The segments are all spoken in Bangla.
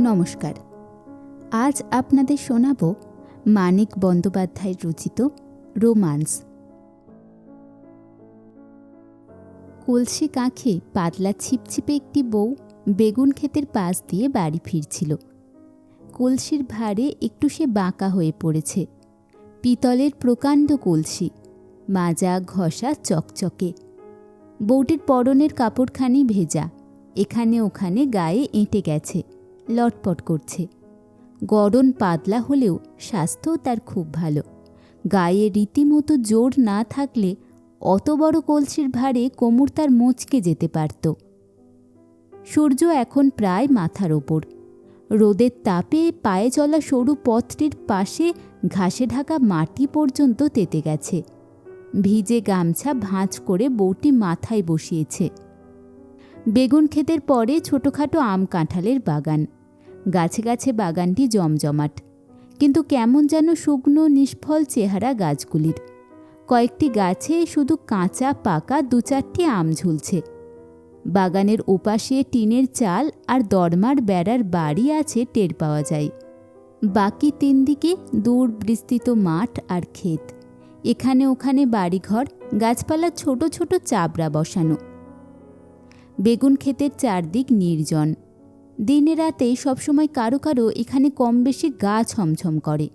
নমস্কার। আজ আপনাদের শোনাব মানিক বন্দ্যোপাধ্যায় রচিত রোমান্স। কলসি কাঁখে পাতলা ছিপছিপে একটি বউ বেগুন ক্ষেতের পাশ দিয়ে বাড়ি ফিরছিল। কলসির ভারে একটু সে বাঁকা হয়ে পড়েছে। পিতলের প্রকাণ্ড কলসি, মাজা ঘষা চকচকে। বউটির পরনের কাপড়খানি ভেজা, এখানে ওখানে গায়ে এঁটে গেছে। লটপট করছে। গড়ন পাতলা হলেও স্বাস্থ্য তার খুব ভালো। গায়ে রীতিমতো জোর না থাকলে অত বড় কলসির ভারে কোমর তার মোচকে যেতে পারত। সূর্য এখন প্রায় মাথার ওপর। রোদের তাপে পায়ে চলা সরু পথটির পাশে ঘাসে ঢাকা মাটি পর্যন্ত তেতে গেছে। ভিজে গামছা ভাঁজ করে বউটি মাথায় বসিয়েছে। বেগুন ক্ষেতের পরে ছোটোখাটো আম কাঁঠালের বাগান। গাছে গাছে বাগানটি জমজমাট। কিন্তু কেমন যেন শুকনো নিষ্ফল চেহারা গাছগুলির। কয়েকটি গাছে শুধু কাঁচা, পাকা দু চারটি আম ঝুলছে। বাগানের ওপাশে টিনের চাল আর দরমার বেড়ার বাড়ি আছে টের পাওয়া যায়। বাকি তিন দিকে দূর বিস্তৃত মাঠ আর ক্ষেত। এখানে ওখানে বাড়িঘর, গাছপালা ছোট ছোট চাবড়া বসানো। বেগুন ক্ষেতের চারদিক নির্জন। দিনে রাতে সবসময় কারও কারও এখানে কম বেশি গা ছমছম করে।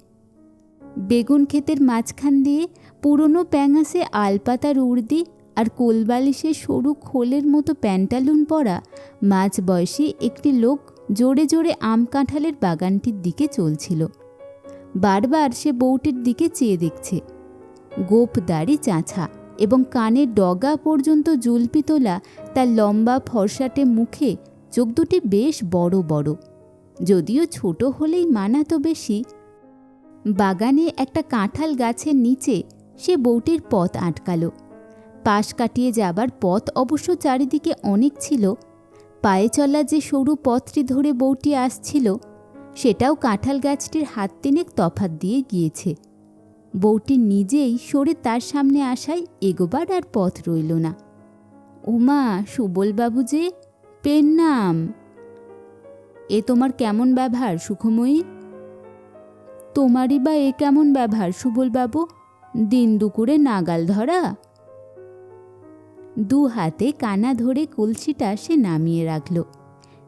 বেগুন ক্ষেতের মাঝখান দিয়ে পুরনো প্যাঙাসে আলপাতার উর্দি আর কোলবালিশে সরু খোলের মতো প্যান্টালুন পরা মাঝ বয়সী একটি লোক জোরে জোরে আম কাঁঠালের বাগানটির দিকে চলছিল। বারবার সে বউটির দিকে চেয়ে দেখছে। গোপ দাড়ি চাঁছা এবং কানের ডগা পর্যন্ত জুলপি তোলা তার লম্বা ফর্সাটে মুখে চোখ দুটি বেশ বড় বড়। যদিও ছোট হলেই মানা তো বেশি। বাগানে একটা কাঁঠাল গাছের নিচে সে বউটির পথ আটকালো। পাশ কাটিয়ে যাবার পথ অবশ্য চারিদিকে অনেক ছিল। পায়ে চলা যে সরু পথটি ধরে বউটি আসছিল, সেটাও কাঁঠাল গাছটির হাত তিনেক তফাত দিয়ে গিয়েছে। বউটি নিজেই সরে তার সামনে আসায় এগোবার আর পথ রইল না। ওমা, সুবলবাবু যে পেন নাম। এ তোমার কেমন ব্যবহার, সুখময়ী? তোমারই বা এ কেমন ব্যবহার, সুবলবাবু? দিন দুপুরে নাগাল ধরা। দু হাতে কানা ধরে কলসিটা সে নামিয়ে রাখল।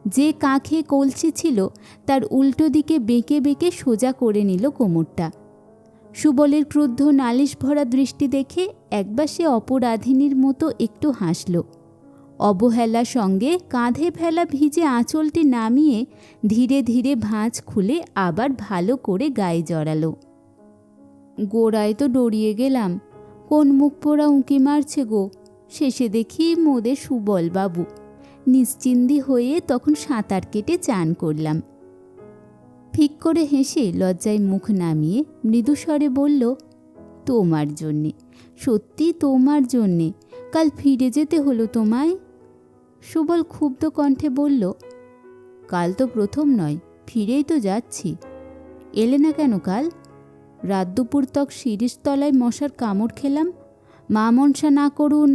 যে কাঁখে কলসি ছিল, তার উল্টো দিকে বেঁকে বেঁকে সোজা করে নিল কোমরটা। সুবলের ক্রুদ্ধ নালিশ ভরা দৃষ্টি দেখে একবার সে অপরাধিনীর মতো একটু হাসল। অবহেলা সঙ্গে কাঁধে ফেলা ভিজে আঁচলটি নামিয়ে ধীরে ধীরে ভাঁজ খুলে আবার ভালো করে গায়ে জড়ালো। গোড়ায় তো ডরিয়ে গেলাম, কোন মুখ পোড়া উঁকি মারছে গো? শেষে দেখি মোদের সুবল বাবু। নিশ্চিন্দি হয়ে তখন সাঁতার কেটে চান করলাম। ফিক করে হেসে লজ্জায় মুখ নামিয়ে মৃদুস্বরে বলল, তোমার জন্যে, সত্যি তোমার জন্যে, কাল ফিরে যেতে হলো তোমায়? সুবল ক্ষুব্ধ কণ্ঠে বলল, কাল তো প্রথম নয়, ফিরেই তো যাচ্ছি। এলে না কেন কাল? রাত দুপুর তক শিরিষ তলায় মশার কামড় খেলাম। মা মনসা না করুন।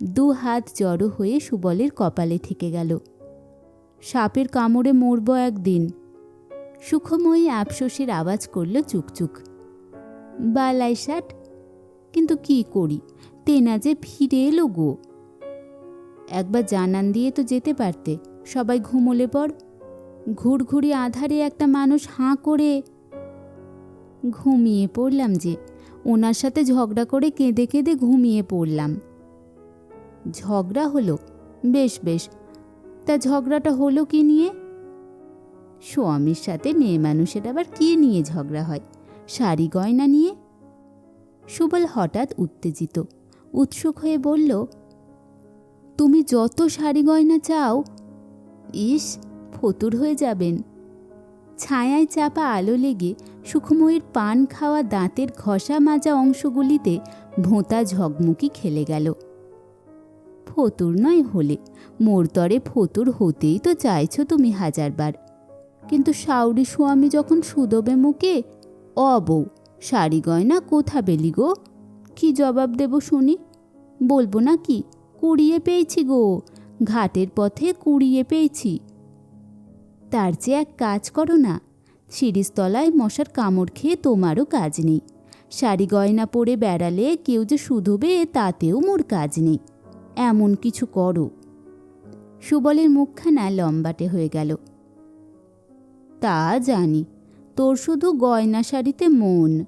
দু হাত জড়ো হয়ে সুবলের কপালে থেকে গেল। সাপের কামড়ে মরব একদিন। সুখময়ী আফসোসের আওয়াজ করল চুকচুক। বালাই ষাট, কিন্তু কি করি? তেনা যে ফিরে এলো গো। একবার জানান দিয়ে তো যেতে পারতে। সবাই ঘুমোলে পর ঘুরঘুরি আধারে একটা মানুষ হাঁ করে ঘুমিয়ে পড়লাম যে, ওনার সাথে ঝগড়া করে কেঁদে কেঁদে ঘুমিয়ে পড়লাম। ঝগড়া হলো? বেশ বেশ। তা ঝগড়াটা হলো কি নিয়ে? স্বামীর সাথে মেয়ে মানুষের আবার কি নিয়ে ঝগড়া হয়? শাড়ি গয়না নিয়ে? সুবল হঠাৎ উত্তেজিত, উৎসুক হয়ে বলল তুমি যত শাড়ি গয়না চাও, ইস, ফতুর হয়ে যাবেন। ছায়ায় চাপা আলো লেগে সুখময়ীর পান খাওয়া দাঁতের ঘষা মাজা অংশগুলিতে ভোঁতা ঝকমুকি খেলে গেল। ফতুর নয় হলে মোরতরে ফতুর হতেই তো চাইছ তুমি হাজারবার। কিন্তু সাউরি স্বামী যখন সুদবে মুখে অবৌ শাড়ি গয়না কোথা বেলি গো? কি জবাব দেব শুনি? বলব না কি? কুড়িয়ে পেয়েছি গো, ঘাটের পথে কুড়িয়ে পেয়েছি। তার চেয়ে এক কাজ করো না, সিঁড়িস্তলায় মশার কামড় খেয়ে তোমারও কাজ নেই। শাড়ি গয়না পরে বেড়ালে কেউ যে শুধোবে তাতেও মোর কাজ নেই। এমন কিছু করো। সুবলের মুখখানা লম্বাটে হয়ে গেল। তা জানি, তোর শুধু গয়না শাড়িতে মন।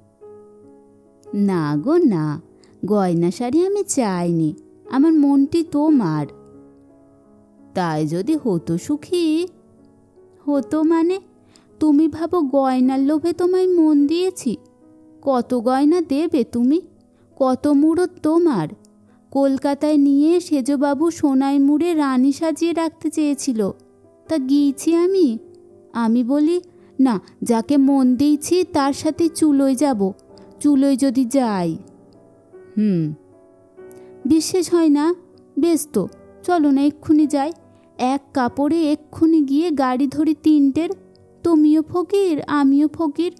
না গো, না, গয়না শাড়ি আমি চাইনি। আমার মনটি তোমার। তাই যদি হতো সুখী, হতো মানে তুমি ভাবো গয়নার লোভে তোমায় মন দিয়েছি। কত গয়না দেবে তুমি? কত মুড়ো তোমার? কলকাতায় নিয়ে সেজবাবু সোনাই মুড়ে রানী সাজিয়ে রাখতে চেয়েছিল। তা গিয়েছি আমি? আমি বলি, না, যাকে মন দিয়েছি তার সাথে চুলোয় যাব। চুলোয় যদি যাই। হুম। বিশ্বাস হয় না। বেশ তো, চলো না এক্ষুনি যাই। এক কাপড়ে এক্ষুনি গিয়ে গাড়ি ধরি তিনটের। তুমিও ফকির, আমিও ফকির।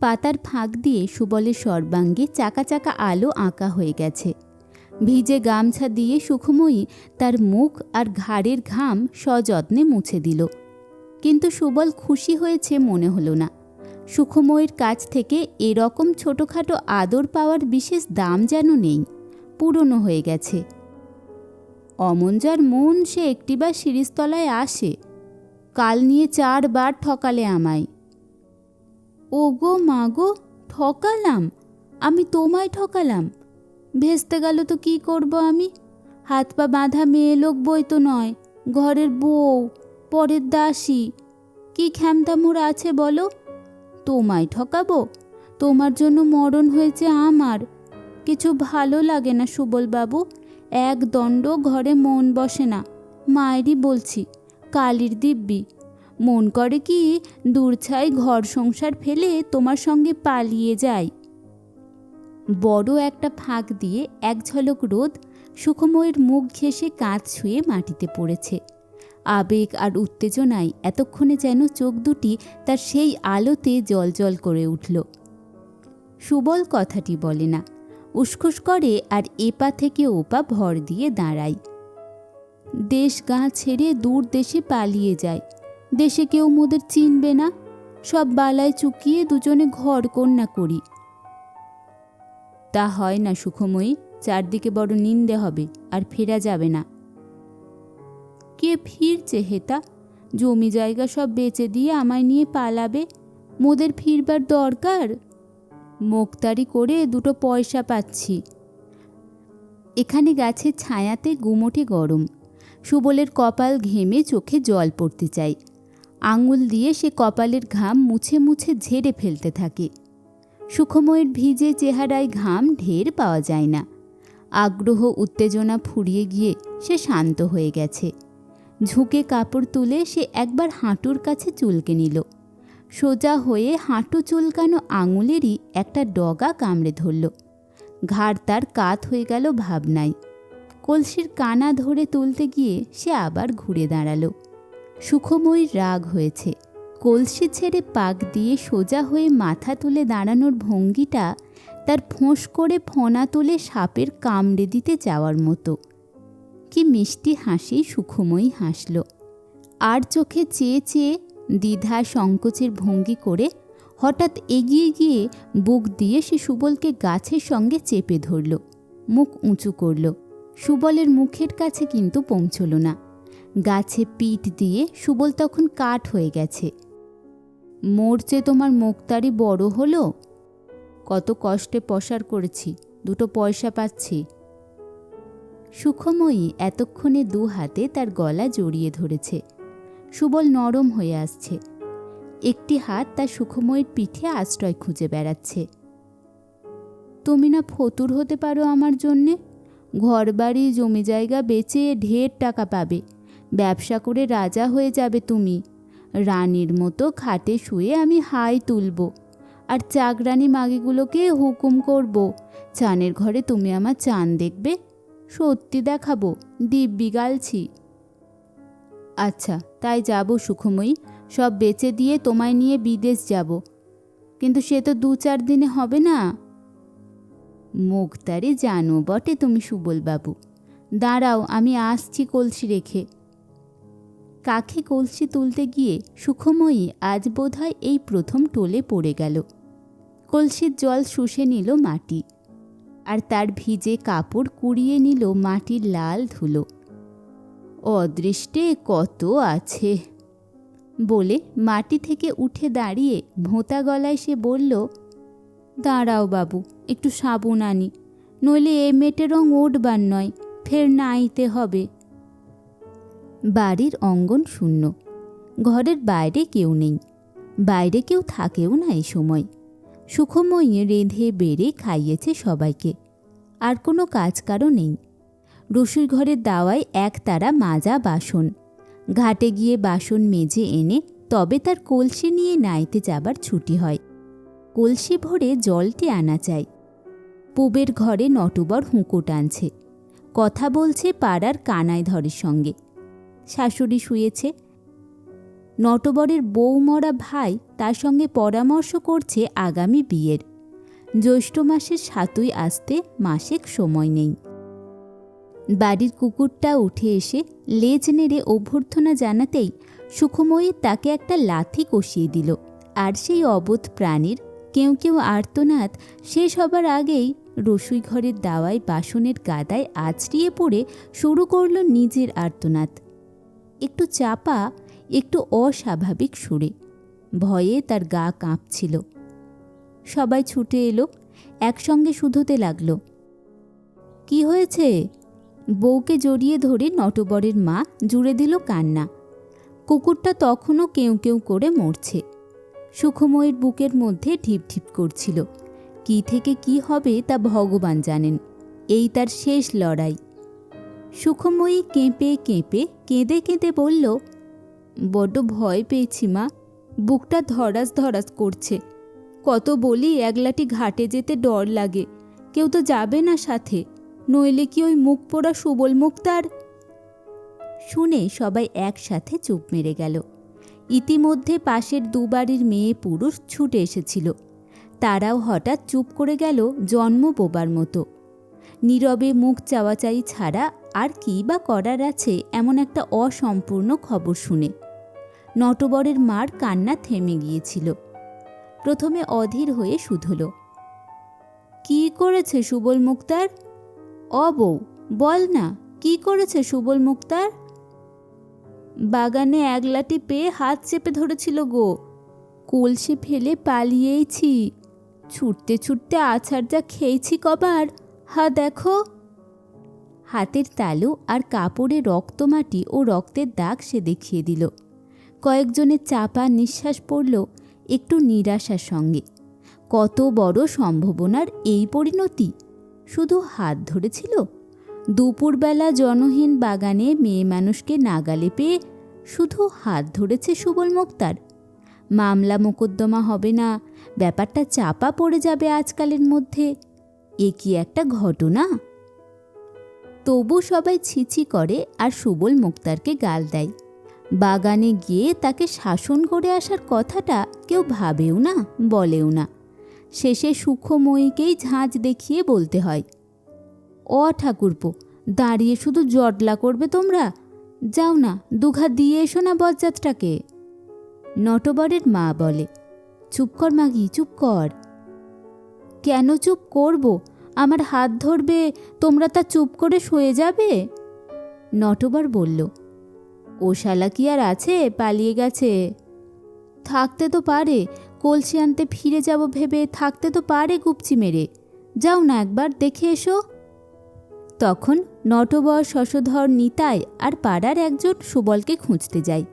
পাতার ফাঁক দিয়ে সুবলের সর্বাঙ্গে চাকা চাকা আলো আঁকা হয়ে গেছে। ভিজে গামছা দিয়ে সুখময়ী তার মুখ আর ঘাড়ের ঘাম সযত্নে মুছে দিল। কিন্তু সুবল খুশি হয়েছে মনে হলো না। সুখময়ীর কাছ থেকে এরকম ছোটোখাটো আদর পাওয়ার বিশেষ দাম যেন নেই, পুরনো হয়ে গেছে। অমন মন সে একটিবার সিঁড়িস্তলায় আসে, কাল নিয়ে চারবার ঠকালে আমায়। ও গো মা গো, ঠকালাম? আমি তোমায় ঠকালাম? ভেস্তে গেল তো কি করব আমি? হাত পা বাঁধা মেয়ে লোক বই তো নয়, ঘরের বউ, পরের দাসী। কি খ্যামতা মোর আছে বলো? তোমায় ঠকাবো? তোমার জন্য মরণ হয়েছে আমার। কিছু ভালো লাগে না সুবল বাবু। এক দণ্ড ঘরে মন বসে না। মায়েরই বলছি, কালির দিব্যি। মন করে কি দূরছাই ঘর সংসার ফেলে তোমার সঙ্গে পালিয়ে যাই? বড় একটা ফাঁক দিয়ে এক ঝলক রোদ সুখময়ের মুখ ঘেঁষে কাঁচ ছুঁয়ে মাটিতে পড়েছে। আবেগ আর উত্তেজনায় এতক্ষণে যেন চোখ দুটি তার সেই আলোতে জল করে উঠল। সুবল কথাটি বলে না। উসখুস করে আর এপা থেকে ওপা ভর দিয়ে দাঁড়ায়। দেশ গা ছেড়ে দূর দেশে পালিয়ে যায়। দেশে কেউ মোদের চিনবে না। সব বালায় চুকিয়ে দুজনে ঘর কন্যা করি। তা হয় না সুখময়ী, চারদিকে বড় নিন্দে হবে, আর ফেরা যাবে না। কে ফিরছে হেতা। জমি জায়গা সব বেচে দিয়ে আমায় নিয়ে পালাবে। মোদের ফিরবার দরকার? মোক্তারি করে দুটো পয়সা পাচ্ছি। এখানে গাছের ছায়াতে গুমোটে গরম। সুবলের কপাল ঘেমে চোখে জল পড়তে চাই। আঙুল দিয়ে সে কপালের ঘাম মুছে মুছে ঝেড়ে ফেলতে থাকে। সুখময়ের ভিজে চেহারায় ঘাম ঢের পাওয়া যায় না। আগ্রহ, উত্তেজনা ফুরিয়ে গিয়ে সে শান্ত হয়ে গেছে। ঝুঁকে কাপড় তুলে সে একবার হাঁটুর কাছে চুলকে নিল। সোজা হয়ে হাঁটু চুলকানো আঙুলেরই একটা ডগা কামড়ে ধরল। ঘাড় তার কাত হয়ে গেল ভাবনায়। কলসির কানা ধরে তুলতে গিয়ে সে আবার ঘুরে দাঁড়াল। সুখময়ীর রাগ হয়েছে। কলসি ছেড়ে পাক দিয়ে সোজা হয়ে মাথা তুলে দাঁড়ানোর ভঙ্গিটা তার ফোঁস করে ফোনা তুলে সাপের কামড়ে দিতে যাওয়ার মতো। কি মিষ্টি হাসি সুখময়ী হাসল। আর চোখে চেয়ে চেয়ে দ্বিধা সংকোচের ভঙ্গি করে হঠাৎ এগিয়ে গিয়ে বুক দিয়ে সে সুবলকে গাছের সঙ্গে চেপে ধরল। মুখ উঁচু করল। সুবলের মুখের কাছে কিন্তু পৌঁছল না। গাছে পিঠ দিয়ে সুবল তখন কাঠ হয়ে গেছে। মোরচে তোমার মুখতারি বড় হলো? কত কষ্টে পসার করেছি, দুটো পয়সা পাচ্ছি। সুখময়ী এতক্ষণে দু হাতে তার গলা জড়িয়ে ধরেছে। সুবল নরম হয়ে আসছে। একটি হাত তার সুখময়ীর পিঠে আশ্রয় খুঁজে বেড়াচ্ছে। তুমি না ফতুর হতে পারো আমার জন্যে? ঘর বাড়ি জমি জায়গা বেচে ঢের টাকা পাবে। ব্যবসা করে রাজা হয়ে যাবে তুমি। রানীর মতো খাটে শুয়ে আমি হাই তুলব। আর চাকরানি মাগিগুলোকে হুকুম করব, চানের ঘরে তুমি আমার চান দেখবে। সত্যি দেখাবো, দিব্যি গালছি। আচ্ছা তাই যাব সুখময়ী, সব বেচে দিয়ে তোমায় নিয়ে বিদেশ যাব। কিন্তু সে তো দু চার দিনে হবে না। মুখতারে জানো বটে তুমি সুবলবাবু। দাঁড়াও, আমি আসছি কলসি রেখে। কাখে কলসি তুলতে গিয়ে সুখময়ী আজ বোধহয় এই প্রথম টোলে পড়ে গেল। কলসির জল শুষে নিল মাটি। আর তার ভিজে কাপড় কুড়িয়ে নিল মাটির লাল ধুলো। অদৃষ্টে কত আছে? বলে মাটি থেকে উঠে দাঁড়িয়ে ভোঁতা গলায় সে বলল, দাঁড়াও বাবু, একটু সাবুন আনি, নইলে এ মেটে রং উঠবার নয়, ফের নাইতে হবে। বাড়ির অঙ্গন শূন্য। ঘরের বাইরে কেউ নেই, বাইরে কেউ থাকেও না এই সময়। সুখময়ী রেঁধে বেড়ে খাইয়েছে সবাইকে। আর কোনো কাজ কারও নেই। রসুই ঘরের দাওয়ায় এক তারা মাজা বাসন। ঘাটে গিয়ে বাসন মেজে এনে তবে তার কলসি নিয়ে নাইতে যাবার ছুটি হয়। কলসি ভরে জলটি আনা চাই। পুবের ঘরে নটবর হুঁকো টানছে কথা বলছে পাড়ার কানায় ধরের সঙ্গে। শাশুড়ি শুয়েছে। নটবরের বউ মরা ভাই তার সঙ্গে পরামর্শ করছে আগামী বিয়ের। জ্যৈষ্ঠ মাসের সাতই আসতে মাসেক সময় নেই। বাড়ির কুকুরটা উঠে এসে লেজ নেড়ে অভ্যর্থনা জানাতেই সুখময়ী তাকে একটা লাথি কষিয়ে দিল। আর সেই অবোধ প্রাণীর কেউ কেউ আর্তনাদ শেষ হবার আগেই রসুই ঘরের দাওয়ায় বাসনের গাদায় আছড়িয়ে পড়ে শুরু করল নিজের আর্তনাদ। একটু চাপা একটু অস্বাভাবিক সুরে। ভয়ে তার গা কাঁপছিল। সবাই ছুটে এলো, একসঙ্গে শুধোতে লাগল। কি হয়েছে? বউকে জড়িয়ে ধরে নটবরের মা জুড়ে দিল কান্না। কুকুরটা তখনও কেউ কেউ করে মরছে। সুখময়ের বুকের মধ্যে ঢিপ ঢিপ করছিল। কি থেকে কি হবে তা ভগবান জানেন। এই তার শেষ লড়াই। সুখময়ী কেঁপে কেঁপে কেঁদে কেঁদে বলল বড্ড ভয় পেয়েছি মা। বুকটা ধরাস ধরাস করছে। কত বলি একলাটি ঘাটে যেতে ডর লাগে। কেউ তো যাবে না সাথে। নইলে কি ওই মুখ পোড়া সুবল মুক্তার? শুনে সবাই একসাথে চুপ মেরে গেল। ইতিমধ্যে পাশের দুবাড়ির মেয়ে পুরুষ ছুটে এসেছিল। তারাও হঠাৎ চুপ করে গেল জন্ম বোবার মতো। নীরবে মুখ চাওয়াচাই ছাড়া আর কী বা করার আছে এমন একটা অসম্পূর্ণ খবর শুনে। নটবরের মার কান্না থেমে গিয়েছিল। প্রথমে অধীর হয়ে শুধল, কি করেছে সুবল মুক্তার? অ বউ, বল না, কি করেছে সুবল মুক্তার? বাগানে একলাটি পেয়ে হাত চেপে ধরেছিল গো, কলসি ফেলে পালিয়েইছি ছুটতে ছুটতে আছাড় যা খেয়েছি কবার, হা দেখো। হাতের তালু আর কাপড়ে রক্তমাটি ও রক্তের দাগ সে দেখিয়ে দিল। কয়েকজনের চাপা নিঃশ্বাস পড়ল একটু নিরাশার সঙ্গে। কত বড় সম্ভাবনার এই পরিণতি? শুধু হাত ধরেছিল? দুপুরবেলা জনহীন বাগানে মেয়ে মানুষকে নাগালে পেয়ে শুধু হাত ধরেছে সুবল মুক্তার। মামলা মোকদ্দমা হবে না, ব্যাপারটা চাপা পড়ে যাবে আজকালের মধ্যে। এ কি একটা ঘটনা? তবু সবাই ছিছি করে আর সুবল মুক্তারকে গাল দেয়। বাগানে গিয়ে তাকে শাসন করে আসার কথাটা কেউ ভাবেও না, বলেও না। শেষে সুখময়ীকেই ঝাঁঝ দেখিয়ে বলতে হয়, অ ঠাকুরপো, দাঁড়িয়ে শুধু জটলা করবে তোমরা? যাও না, দুঘা দিয়ে এসো না বজ্জাতটাকে নটবরের মা বলে, চুপ কর মাগি, চুপ কর। কেন চুপ করব? আমার হাত ধরবে, তোমরা তা চুপ করে শুয়ে যাবে? নটবর বলল ও শালা কি আর আছে? পালিয়ে গেছে। থাকতে তো পারে, কলসি আনতে ফিরে যাব ভেবে থাকতে তো পারে গুপচি মেরে। যাও না একবার, দেখে এসো। তখন নটবর শশধর নিতাই আর পাড়ার একজন সুবলকে খুঁজতে যায়।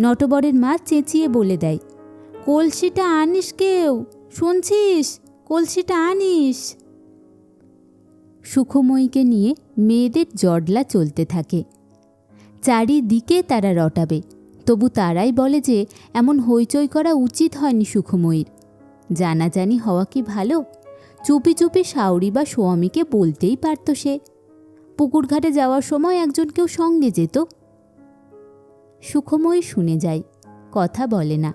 নটবরের মা চেঁচিয়ে বলে দেয়, কলসিটা আনিস কেউ? শুনছিস? কলসিটা আনিস? সুখময়ীকে নিয়ে মেয়েদের জডলা চলতে থাকে। চারিদিকে তারা রটাবে। তবু তারাই বলে যে, এমন হইচই করা উচিত হয়নি সুখময়ীর। জানাজানি হওয়া কি ভালো? চুপি চুপি সাউরি বা সোয়ামীকে বলতেই পারত সে। পুকুরঘাটে যাওয়ার সময় একজন কেউ সঙ্গে যেত। সুখময়ী শুনে যায়, কথা বলে না।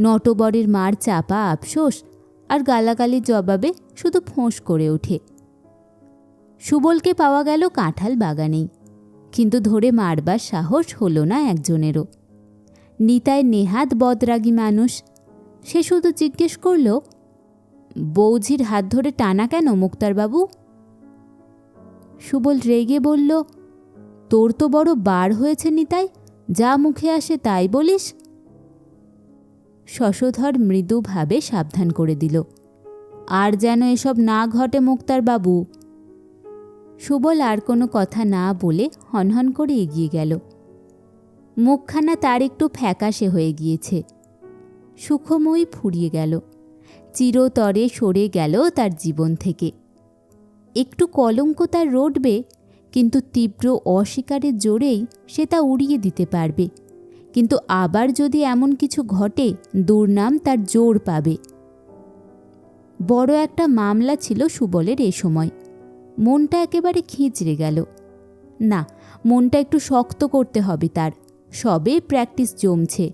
নটবরের মার চাপা আফসোস আর গালাগালির জবাবে শুধু ফোঁস করে ওঠে। সুবলকে পাওয়া গেল কাঁঠাল বাগানেই। কিন্তু ধরে মারবার সাহস হলো না একজনেরও। নিতায় নেহাত বদরাগী মানুষ। সে শুধু জিজ্ঞেস করল, বৌঝির হাত ধরে টানা কেন মুক্তারবাবু? সুবল রেগে বলল, তোর তো বড় বার হয়েছে নিতাই, যা মুখে আসে তাই বলিস? শশধর মৃদুভাবে সাবধান করে দিল, আর যেন এসব না ঘটে মুক্তার বাবু সুবল আর কোনো কথা না বলে হনহন করে এগিয়ে গেল। মুখখানা তার একটু ফ্যাকাশে হয়ে গিয়েছে। সুখময়ী ফুরিয়ে গেল। চিরতরে সরে গেল তার জীবন থেকে। একটু কলঙ্ক তার রটবে, কিন্তু তীব্র অস্বীকারের জোরেই সে তা উড়িয়ে দিতে পারবে। কিন্তু আবার যদি এমন কিছু ঘটে, দুর্নাম তার জোর পাবে। বড় একটা মামলা ছিল সুবলের এ সময়। মনটা একেবারে খিঁচড়ে গেল। না, মনটা একটু শক্ত করতে হবে তার। সবে প্র্যাকটিস জমছে।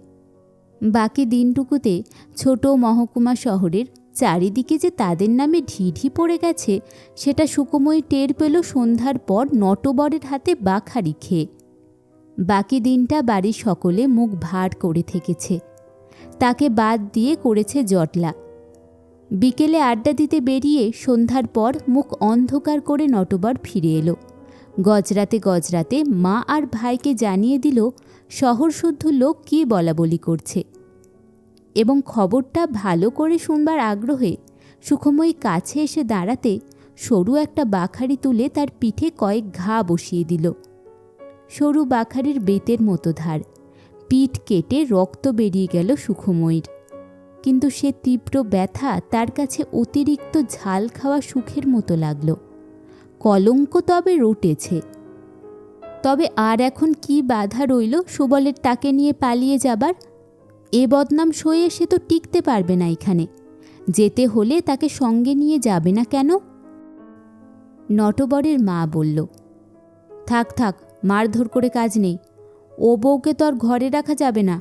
বাকি দিনটুকুতে ছোট মহকুমা শহরের চারিদিকে যে তাদের নামে ঢিঢি পড়ে গেছে, সেটা সুকুময়ী টের পেল সন্ধ্যার পর নটবরের হাতে বাখারি খেয়ে। বাকি দিনটা বাড়ির সকলে মুখ ভার করে থেকেছে। তাকে বাদ দিয়ে করেছে জটলা। বিকেলে আড্ডা দিতে বেরিয়ে সন্ধ্যার পর মুখ অন্ধকার করে নটবর ফিরে এলো। গজরাতে গজরাতে মা আর ভাইকে জানিয়ে দিল, শহর শুদ্ধ লোক কী বলা বলি করছে। এবং খবরটা ভালো করে শুনবার আগ্রহে সুখময়ী কাছে এসে দাঁড়াতে সরু একটা বাখারি তুলে তার পিঠে কয়েক ঘা বসিয়ে দিল। সরু বাখারির বেতের মতো ধার। পিঠ কেটে রক্ত বেরিয়ে গেল সুখময়ীর। কিন্তু সে তীব্র ব্যথা তার কাছে অতিরিক্ত ঝাল খাওয়া সুখের মতো লাগল। কলঙ্ক তবে রটেছে। তবে আর এখন কি বাধা রইল সুবলের তাকে নিয়ে পালিয়ে যাবার? এ বদনাম সয়ে সে তো টিকতে পারবে না এখানে। যেতে হলে তাকে সঙ্গে নিয়ে যাবে না কেন? নটবরের মা বলল, থাক থাক, মারধর করে কাজ নেই। ও বউকে তো আর ঘরে রাখা যাবে না।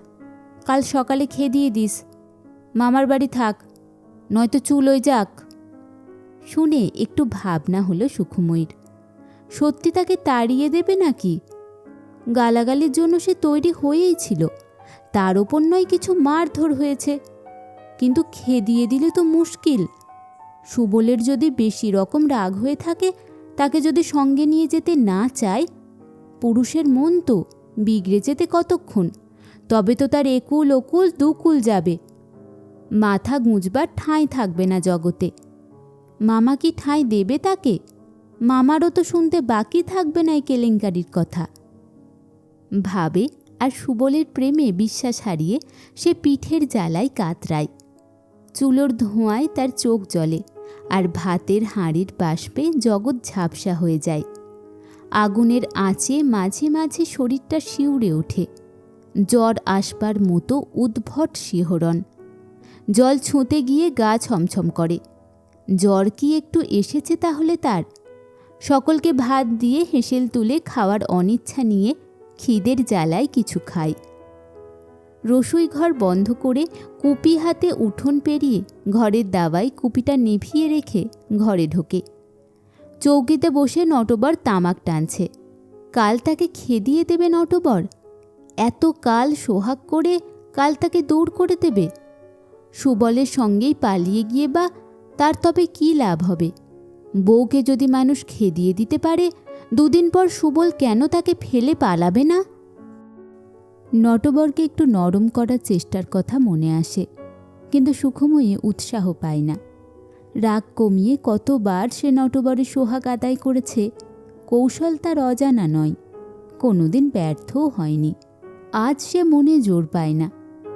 কাল সকালে খেয়ে দিয়ে দিস। মামার বাড়ি থাক, নয়তো চুলোয় যাক। শুনে একটু ভাবনা হলো সুখময়ীর। সত্যি তাকে তাড়িয়ে দেবে নাকি? গালাগালির জন্য সে তৈরি হয়েই ছিল। তার ওপর নয় কিছু মারধর হয়েছে। কিন্তু খেদিয়ে দিলে তো মুশকিল। সুবলের যদি বেশি রকম রাগ হয়ে থাকে, তাকে যদি সঙ্গে নিয়ে যেতে না চায়, পুরুষের মন তো বিগড়ে যেতে কতক্ষণ? তবে তো তার একুল ওকুল দুকুল যাবে। মাথা গুঁজবার ঠাঁই থাকবে না জগতে। মামা কি ঠাঁই দেবে তাকে? মামারও তো শুনতে বাকি থাকবে না এই কেলেঙ্কারির কথা। ভাবে আর সুবলের প্রেমে বিশ্বাস হারিয়ে সে পিঠের জ্বালায় কাতরায়। চুলোর ধোঁয়ায় তার চোখ জ্বলে আর ভাতের হাঁড়ির বাষ্পে জগৎ ঝাপসা হয়ে যায়। আগুনের আঁচে মাঝে মাঝে শরীরটা শিউরে ওঠে। জ্বর আসবার মতো উদ্ভট শিহরণ। জল ছুঁতে গিয়ে গা ছমছম করে। জ্বর কি একটু এসেছে তাহলে তার? সকলকে ভাত দিয়ে হেসেল তুলে খাওয়ার অনিচ্ছা নিয়ে খিদের জ্বালায় কিছু খায় রসুই ঘর বন্ধ করে কুপি হাতে উঠোন পেরিয়ে ঘরের দাওয়ায় কুপিটা নিভিয়ে রেখে ঘরে ঢোকে। চৌকিতে বসে নটবর তামাক টানছে। কাল তাকে খেদিয়ে দেবে নটবর? এত কাল সোহাগ করে কাল তাকে দূর করে দেবে? সুবলের সঙ্গেই পালিয়ে গিয়ে বা তার তবে কী লাভ হবে? বউকে যদি মানুষ খেদিয়ে দিতে পারে, দুদিন পর সুবল কেন তাকে ফেলে পালাবে না? নটবরকে একটু নরম করার চেষ্টার কথা মনে আসে, কিন্তু সুখময়ী উৎসাহ পায় না। রাগ কমিয়ে কতবার সে নটবরের সোহাগ আদায় করেছে, কৌশল তার অজানা নয়, কোনোদিন ব্যর্থও হয়নি। আজ সে মনে জোর পায় না।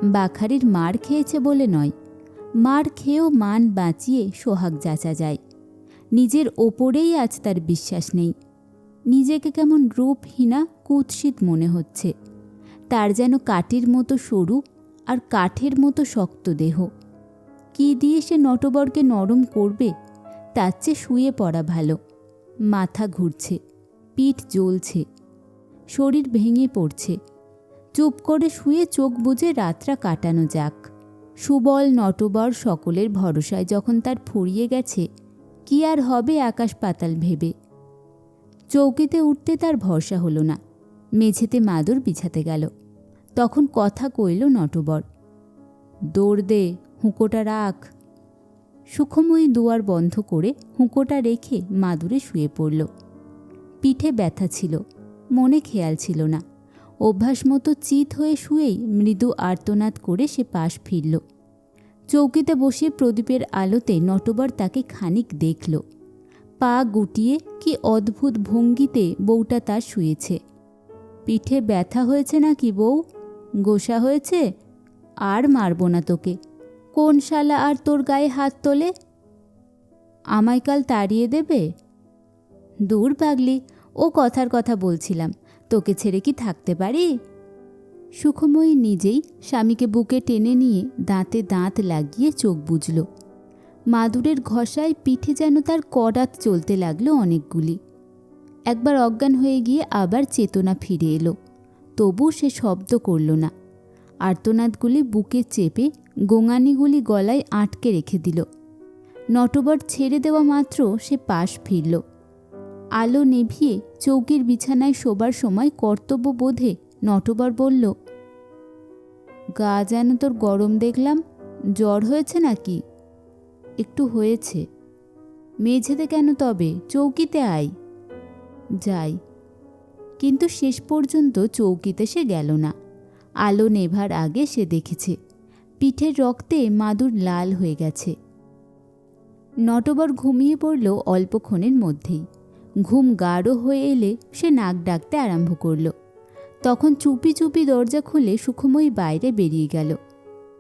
বাখারির মার খেয়েছে বলে নয়। মার খেয়েও মান বাঁচিয়ে সোহাগ যাচা যায়। নিজের ওপরেই আজ তার বিশ্বাস নেই। নিজেকে কেমন রূপহীনা, কুৎসিত মনে হচ্ছে। তার যেন কাঠের মতো সরু আর কাঠের মতো শক্ত দেহ। কি দিয়ে সে নটবরকে নরম করবে, তার চেয়ে শুয়ে পড়া ভালো। মাথা ঘুরছে, পিঠ জ্বলছে, শরীর ভেঙে পড়ছে। চুপ করে শুয়ে চোখ বুজে রাতটা কাটানো যাক। সুবল, নটবর সকলের ভরসায় যখন তার ফুরিয়ে গেছে, কি আর হবে আকাশ পাতাল ভেবে। চৌকিতে উঠতে তার ভরসা হলো না। মেঝেতে মাদুর বিছাতে গেল। তখন কথা কইল নটবর, দৌড় দে, হুঁকোটা রাখ। সুখময়ী দুয়ার বন্ধ করে হুঁকোটা রেখে মাদুরে শুয়ে পড়ল। পিঠে ব্যথা ছিল, মনে খেয়াল ছিল না। অভ্যাস মতো চিত হয়ে শুয়েই মৃদু আর্তনাদ করে সে পাশ ফিরল। চৌকিতে বসে প্রদীপের আলোতে নটবর তাকে খানিক দেখল। পা গুটিয়ে কি অদ্ভুত ভঙ্গিতে বউটা তার শুয়েছে। পিঠে ব্যথা হয়েছে নাকি বউ? গোসা হয়েছে? আর মারব না তোকে। কোন শালা আর তোর গায়ে হাত তোলে? আমায় কাল তাড়িয়ে দেবে? দূর পাগলি, ও কথার কথা বলছিলাম। তোকে ছেড়ে কি থাকতে পারি? সুখময়ী নিজেই স্বামীকে বুকে টেনে নিয়ে দাঁতে দাঁত লাগিয়ে চোখ বুঝল মাদুরের ঘষায় পিঠে যেন তার করাত চলতে লাগল অনেকগুলি। একবার অজ্ঞান হয়ে গিয়ে আবার চেতনা ফিরে এলো। তবু সে শব্দ করল না। আর্তনাদগুলি বুকে চেপে গোঙানিগুলি গলায় আটকে রেখে দিল। নটবর ছেড়ে দেওয়া মাত্র সে পাশ ফিরল। আলো নেভিয়ে চৌকির বিছানায় শোবার সময় কর্তব্য বোধে নটবর বলল, গা যেন তোর গরম দেখলাম, জ্বর হয়েছে নাকি? একটু হয়েছে। মেঝেতে কেন তবে? চৌকিতে আয়। যাই। কিন্তু শেষ পর্যন্ত চৌকিতে সে গেল না। আলো নেভার আগে সে দেখেছে, পিঠের রক্তে মাদুর লাল হয়ে গেছে। নটবর ঘুমিয়ে পড়ল অল্পক্ষণের মধ্যেই। ঘুম গাঢ় হয়ে এলে সে নাক ডাকতে আরম্ভ করল। তখন চুপি চুপি দরজা খুলে সুখময়ী বাইরে বেরিয়ে গেল।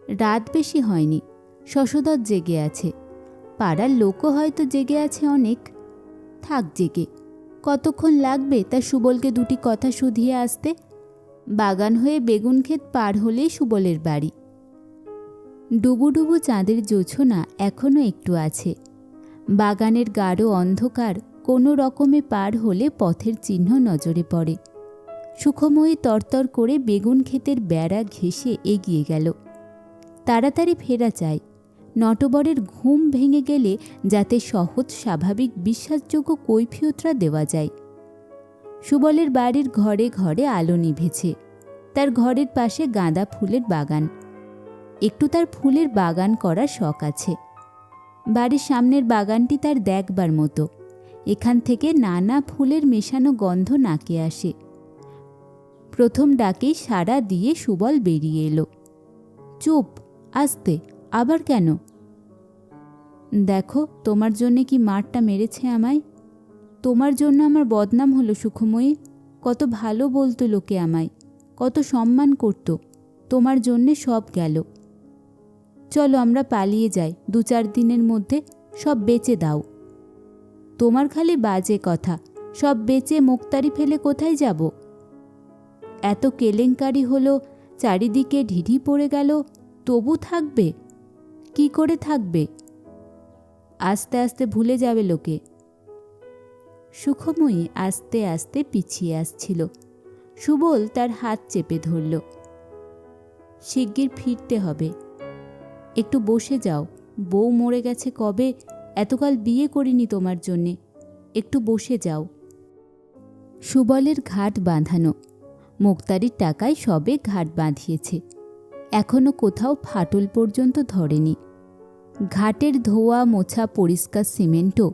রাত বেশি হয়নি শশধর জেগে আছে। পাড়ার লোকও হয়তো জেগে আছে অনেক। থাক জেগে, কতক্ষণ লাগবে তা সুবলকে দুটি কথা শুধিয়ে আসতে? বাগান হয়ে বেগুন ক্ষেত পার হলেই সুবলের বাড়ি। ডুবু ডুবু চাঁদের জোছনা এখনও একটু আছে। বাগানের গাঢ় অন্ধকার কোনো রকমে পার হলে পথের চিহ্ন নজরে পড়ে। সুখময়ী তরতর করে বেগুন ক্ষেতের বেড়া ঘেঁষে এগিয়ে গেল। তাড়াতাড়ি ফেরা চায় নটবরের ঘুম ভেঙে গেলে যাতে সহজ স্বাভাবিক বিশ্বাসযোগ্য কৈফিয়তরা দেওয়া যায়। সুবলের বাড়ির ঘরে ঘরে আলো নিভেছে। তার ঘরের পাশে গাঁদা ফুলের বাগান। একটু তার ফুলের বাগান করার শখ আছে। বাড়ির সামনের বাগানটি তার দেখবার মতো। এখান থেকে নানা ফুলের মেশানো গন্ধ নাকে আসে। প্রথম ডাকেই সাড়া দিয়ে সুবল বেরিয়ে এলো। চুপ, আসতে, আবার কেন? দেখো, তোমার জন্যে কি মারটা মেরেছে আমায়? তোমার জন্য আমার বদনাম হলো, সুখময়ী। কত ভালো বলতো লোকে আমায়। কত সম্মান করত। তোমার জন্যে সব গেল। চলো আমরা পালিয়ে যাই। দু চার দিনের মধ্যে সব বেচে দাও। তোমার খালি বাজে কথা। সব বেচে মুক্তারি ফেলে কোথায় যাব? এত কেলেঙ্কারি হলো, চারিদিকে ঢিঢি পড়ে গেল, তবু থাকবে? কি করে থাকবে? আস্তে আস্তে ভুলে যাবে লোকে। সুখময়ী আস্তে আস্তে পিছিয়ে আসছিল। সুবল তার হাত চেপে ধরল। শিগগির ফিরতে হবে। একটু বসে যাও, বউ মরে গেছে কবে? এতকাল বিয়ে করিনি তোমার জন্যে, একটু বসে যাও। সুবলের ঘাট বাঁধানো, মুক্তারির টাকায় সবে ঘাট বাঁধিয়েছে এখনও কোথাও ফাটল পর্যন্ত ধরেনি। ঘাটের ধোয়া মোছা পরিষ্কার সিমেন্টও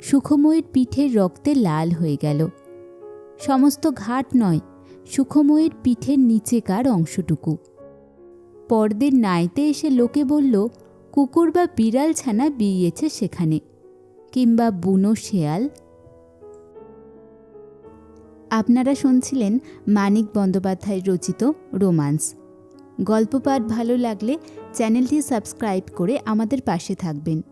সুখময়ীর পিঠের রক্তে লাল হয়ে গেল। সমস্ত ঘাট নয়, সুখময়ীর পিঠের নিচেকার অংশটুকু। পরদিন নাইতে এসে লোকে বলল কুকুর বা বিড়াল ছানা বিয়েছে সেখানে, কিংবা বুনো শেয়াল। আপনারা শুনছিলেন মানিক বন্দ্যোপাধ্যায় রচিত রোমান্স। গল্প পাঠ ভালো লাগলে চ্যানেলটি সাবস্ক্রাইব করে আমাদের পাশে থাকবেন।